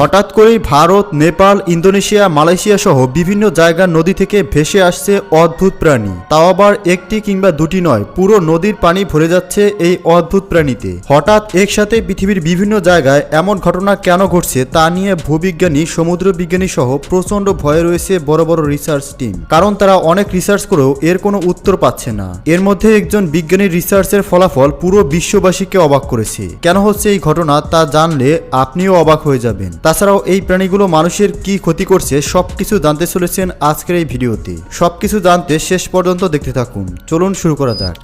হঠাৎ করেই Bharat, Nepal, Indonesia, Malaysia সহ বিভিন্ন জায়গার নদী থেকে ভেসে আসছে অদ্ভুত প্রাণী। তাও আবার একটি কিংবা দুটি নয়, পুরো নদীর পানি ভরে যাচ্ছে এই অদ্ভুত প্রাণীতে। হঠাৎ একসাথে পৃথিবীর বিভিন্ন জায়গায় এমন ঘটনা কেন ঘটছে তা নিয়ে ভূবিজ্ঞানী সমুদ্র বিজ্ঞানী সহ প্রচণ্ড ভয়ে রয়েছে বড় বড় রিসার্চ টিম কারণ তারা অনেক রিসার্চ করেও এর কোনো উত্তর পাচ্ছে না। এর মধ্যে একজন বিজ্ঞানী রিসার্চের ফলাফল পুরো বিশ্ববাসীকে অবাক করেছে। কেন হচ্ছে এই ঘটনা তা জানলে আপনিও অবাক হয়ে যাবেন। তাছাড়াও এই প্রাণীগুলো মানুষের কি ক্ষতি করছে সব কিছু জানতে চলেছেন আজকের এই ভিডিওতে। সব কিছু জানতে শেষ পর্যন্ত দেখতে থাকুন। চলুন শুরু করা যাক।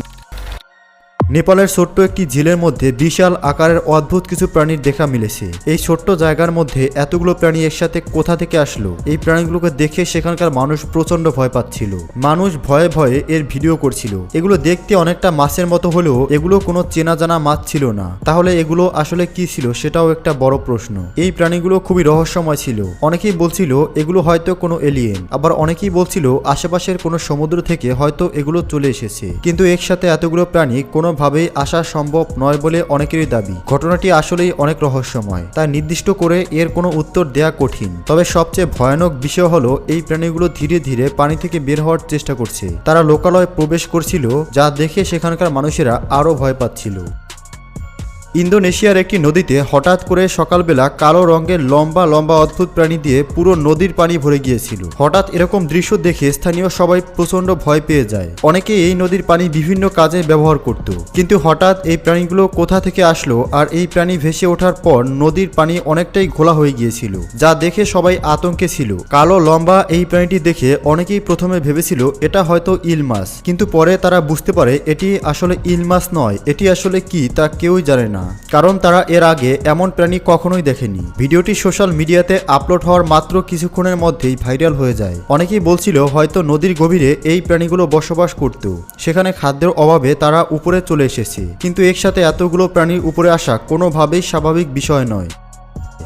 নেপালের ছোট্ট একটি ঝিলের মধ্যে বিশাল আকারের অদ্ভুত কিছু প্রাণীর দেখা মিলেছে। এই ছোট্ট জায়গার মধ্যে এতগুলো প্রাণী একসাথে কোথা থেকে আসলো? এই প্রাণীগুলোকে দেখে সেখানকার মানুষ প্রচণ্ড ভয় পাচ্ছিল। মানুষ ভয়ে ভয়ে এর ভিডিও করছিল। এগুলো দেখতে অনেকটা মাছের মতো হলেও এগুলো কোনো চেনা জানা মাছ ছিল না। তাহলে এগুলো আসলে কি ছিল সেটাও একটা বড় প্রশ্ন। এই প্রাণীগুলো খুবই রহস্যময় ছিল। অনেকেই বলছিল এগুলো হয়তো কোনো এলিয়েন আবার অনেকেই বলছিল আশেপাশের কোনো সমুদ্র থেকে হয়তো এগুলো চলে এসেছে। কিন্তু একসাথে এতগুলো প্রাণী কোনোভাবেই আসা সম্ভব নয় বলে অনেকেরই দাবি। ঘটনাটি আসলেই অনেক রহস্যময়। তা নির্দিষ্ট করে এর কোনো উত্তর দেয়া কঠিন। তবে সবচেয়ে ভয়ানক বিষয় হলো, এই প্রাণীগুলো ধীরে ধীরে পানি থেকে বের হওয়ার চেষ্টা করছে। তারা লোকালয়ে প্রবেশ করছিল, যা দেখে সেখানকার মানুষেরা আরও ভয় পাচ্ছিল। ইন্দোনেশিয়ার একটি নদীতে হঠাৎ করে সকালবেলা কালো রঙের লম্বা লম্বা অদ্ভুত প্রাণী দিয়ে পুরো নদীর পানি ভরে গিয়েছিল। হঠাৎ এরকম দৃশ্য দেখে স্থানীয় সবাই প্রচণ্ড ভয় পেয়ে যায়। অনেকে এই নদীর পানি বিভিন্ন কাজে ব্যবহার করত। কিন্তু হঠাৎ এই প্রাণীগুলো কোথা থেকে আসলো আর এই প্রাণী ভেসে ওঠার পর নদীর পানি অনেকটাই ঘোলা হয়ে গিয়েছিল, যা দেখে সবাই আতঙ্কে ছিল। কালো লম্বা এই প্রাণীটি দেখে অনেকেই প্রথমে ভেবেছিল এটা হয়তো ইল মাছ কিন্তু পরে তারা বুঝতে পারে এটি আসলে ইল মাছ নয়, এটি আসলে কি তা কেউই জানে না। কারণ তারা এর আগে এমন প্রাণী কখনোই দেখেনি। ভিডিওটি সোশ্যাল মিডিয়াতে আপলোড হওয়ার মাত্র কিছুক্ষণের মধ্যেই ভাইরাল হয়ে যায়। অনেকেই বলছিল হয়তো নদীর গভীরে এই প্রাণীগুলো বসবাস করত। সেখানে খাদ্যের অভাবে তারা উপরে চলে এসেছে। কিন্তু একসাথে এতগুলো প্রাণীর উপরে আসা কোনোভাবেই স্বাভাবিক বিষয় নয়।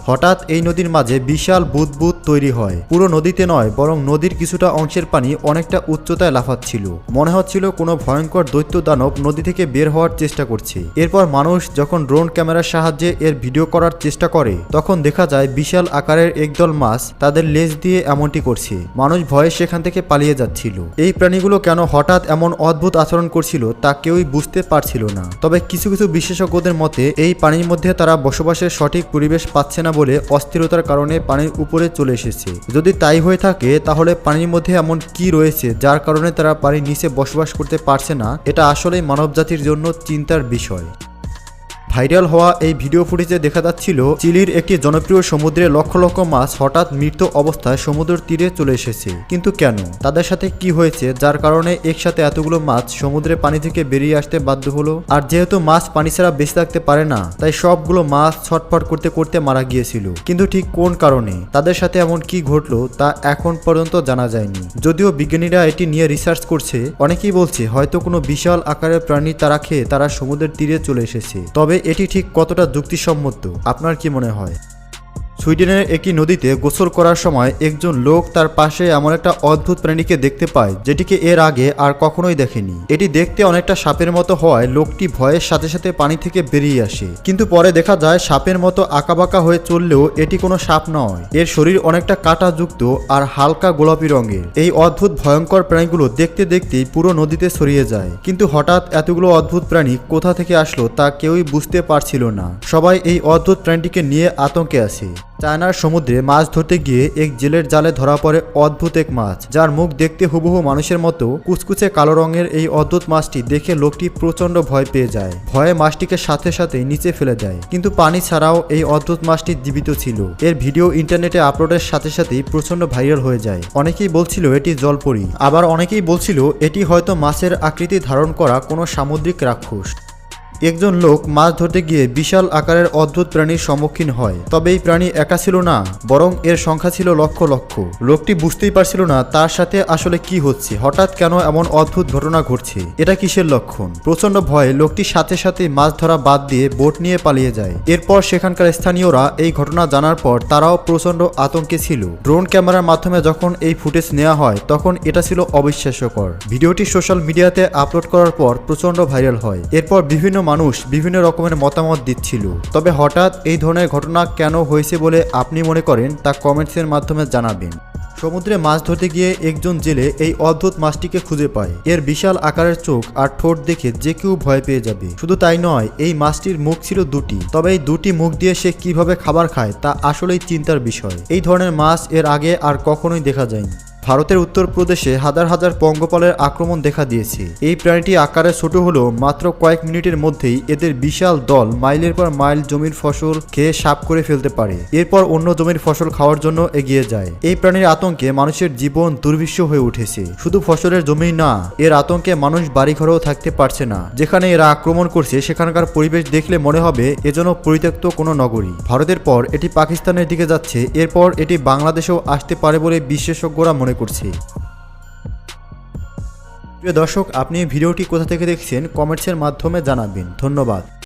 হঠাৎ এই নদীর মাঝে বিশাল বুদবুদ তৈরি হয়। পুরো নদীতে নয়, বরং নদীর কিছুটা অংশের পানি অনেকটা উচ্চতায় লাফাচ্ছিল। মনে হচ্ছিল কোনো ভয়ঙ্কর দৈত্য দানব নদী থেকে বের হওয়ার চেষ্টা করছে। এরপর মানুষ যখন ড্রোন ক্যামেরার সাহায্যে এর ভিডিও করার চেষ্টা করে, তখন দেখা যায় বিশাল আকারের একদল মাছ তাদের লেজ দিয়ে এমনটি করছে। মানুষ ভয়ে সেখান থেকে পালিয়ে যাচ্ছিল। এই প্রাণীগুলো কেন হঠাৎ এমন অদ্ভুত আচরণ করছিল তা কেউই বুঝতে পারছিল না। তবে কিছু কিছু বিশেষজ্ঞদের মতে, এই পানির মধ্যে তারা বসবাসের সঠিক পরিবেশ পাচ্ছে না বলে অস্থিরতার কারণে পানির উপরে চলে এসেছে। যদি তাই হয়ে থাকে, তাহলে পানির মধ্যে এমন কি রয়েছে যার কারণে তারা পানির নিচে বসবাস করতে পারছে না? এটা আসলেই মানবজাতির জন্য চিন্তার বিষয়। ভাইরাল হওয়া এই ভিডিও ফুটেজে দেখা যাচ্ছিল চিলির একটি জনপ্রিয় সমুদ্রে লক্ষ লক্ষ মাছ হঠাৎ মৃত অবস্থায় সমুদ্রের তীরে চলে এসেছে। কিন্তু কেন? তাদের সাথে কি হয়েছে? যার কারণে একসাথে এতগুলো মাছ সমুদ্রের পানি থেকে বেরিয়ে আসতে বাধ্য হলো? আর যেহেতু মাছ পানি ছাড়া বেঁচে থাকতে পারে না, তাই সবগুলো মাছ ছটফট করতে করতে মারা গিয়েছিল। কিন্তু ঠিক কোন কারণে? তাদের সাথে এমন কি ঘটলো তা এখন পর্যন্ত জানা যায়নি। যদিও বিজ্ঞানীরা এটি নিয়ে রিসার্চ করছে, অনেকেই বলছে হয়তো কোনো বিশাল আকারের প্রাণী তারা খেয়ে তারা সমুদ্রের তীরে চলে এসেছে। তবে এটি ঠিক কতটা যুক্তিসম্মত? আপনার কি মনে হয়? সুইডেনের একটি নদীতে গোসল করার সময় একজন লোক তার পাশে এমন একটা অদ্ভুত প্রাণীকে দেখতে পায়, যেটিকে এর আগে আর কখনোই দেখেনি। এটি দেখতে অনেকটা সাপের মতো হওয়ায় লোকটি ভয়ের সাথে সাথে পানি থেকে বেরিয়ে আসে। কিন্তু পরে দেখা যায় সাপের মতো আঁকাবাঁকা হয়ে চললেও এটি কোনো সাপ নয়। এর শরীর অনেকটা কাঁটাযুক্ত আর হালকা গোলাপি রঙের। এই অদ্ভুত ভয়ঙ্কর প্রাণীগুলো দেখতে দেখতেই পুরো নদীতে ছড়িয়ে যায়। কিন্তু হঠাৎ এতগুলো অদ্ভুত প্রাণী কোথা থেকে আসলো তা কেউই বুঝতে পারছিল না। সবাই এই অদ্ভুত প্রাণীটিকে নিয়ে আতঙ্কে আছে। চায়নার সমুদ্রে মাছ ধরতে গিয়ে এক জেলের জালে ধরা পড়ে অদ্ভুত এক মাছ, যার মুখ দেখতে হুবহু মানুষের মতো। কুচকুচে কালো রঙের এই অদ্ভুত মাছটি দেখে লোকটি প্রচণ্ড ভয় পেয়ে যায়। ভয়ে মাছটিকে সাথে সাথে নিচে ফেলে দেয়। কিন্তু পানি ছাড়াও এই অদ্ভুত মাছটি জীবিত ছিল। এর ভিডিও ইন্টারনেটে আপলোডের সাথে সাথেই প্রচণ্ড ভাইরাল হয়ে যায়। অনেকেই বলছিল এটি জলপরি। আবার অনেকেই বলছিল এটি হয়তো মাছের আকৃতি ধারণ করা কোনো সামুদ্রিক রাক্ষস। একজন লোক মাছ ধরতে গিয়ে বিশাল আকারের অদ্ভুত প্রাণীর সম্মুখীন হয়। তবে এই প্রাণী একা ছিল না, বরং এর সংখ্যা ছিল লক্ষ লক্ষ। লোকটি বুঝতেই পারছিল না তার সাথে আসলে কি হচ্ছে, হঠাৎ কেন এমন অদ্ভুত ঘটনা ঘটছে। এটা কিসের লক্ষণ? প্রচণ্ড ভয়ে লোকটি সাথে সাথে মাছ ধরা বাদ দিয়ে বোট নিয়ে পালিয়ে যায়। এরপর সেখানকার স্থানীয়রা এই ঘটনা জানার পর তারাও প্রচণ্ড আতঙ্কে ছিল। ড্রোন ক্যামেরার মাধ্যমে যখন এই ফুটেজ নেওয়া হয়, তখন এটা ছিল অবিশ্বাস্যকর। ভিডিওটি সোশ্যাল মিডিয়াতে আপলোড করার পর প্রচণ্ড ভাইরাল হয়। এরপর বিভিন্ন মানুষ বিভিন্ন রকমের মতামত দিচ্ছিল। তবে হঠাৎ এই ধরনের ঘটনা কেন হয়েছে বলে আপনি মনে করেন তা কমেন্টসের মাধ্যমে জানাবেন। সমুদ্রে মাছ ধরতে গিয়ে একজন জেলে এই অদ্ভুত মাছটিকে খুঁজে পায়। এর বিশাল আকারের চোখ আর ঠোঁট দেখে যে কেউ ভয় পেয়ে যাবে। শুধু তাই নয়, এই মাছটির মুখ ছিল দুটি। তবে এই দুটি মুখ দিয়ে সে কীভাবে খাবার খায় তা আসলেই চিন্তার বিষয়। এই ধরনের মাছ এর আগে আর কখনোই দেখা যায়নি। ভারতের উত্তরপ্রদেশে হাজার হাজার পঙ্গপালের আক্রমণ দেখা দিয়েছে। এই প্রাণীটি আকারে ছোট হলেও মাত্র কয়েক মিনিটের মধ্যেই এদের বিশাল দল মাইলের পর মাইল জমির ফসল খেয়ে সাপ করে ফেলতে পারে। এরপর অন্য জমির ফসল খাওয়ার জন্য এগিয়ে যায়। এই প্রাণীর আতঙ্কে মানুষের জীবন দুর্বিশ্ব হয়ে উঠেছে। শুধু ফসলের জমি না, এর আতঙ্কে মানুষ বাড়িঘরেও থাকতে পারছে না। যেখানে এরা আক্রমণ করছে, সেখানকার পরিবেশ দেখলে মনে হবে এজন্য পরিত্যক্ত কোনো নগরী। ভারতের পর এটি পাকিস্তানের দিকে যাচ্ছে। এরপর এটি বাংলাদেশেও আসতে পারে বলে বিশেষজ্ঞরা মনে করছে। প্রিয় দর্শক আপনি ভিডিওটি কোথা থেকে দেখছেন কমেন্টসের মাধ্যমে জানাবেন। ধন্যবাদ।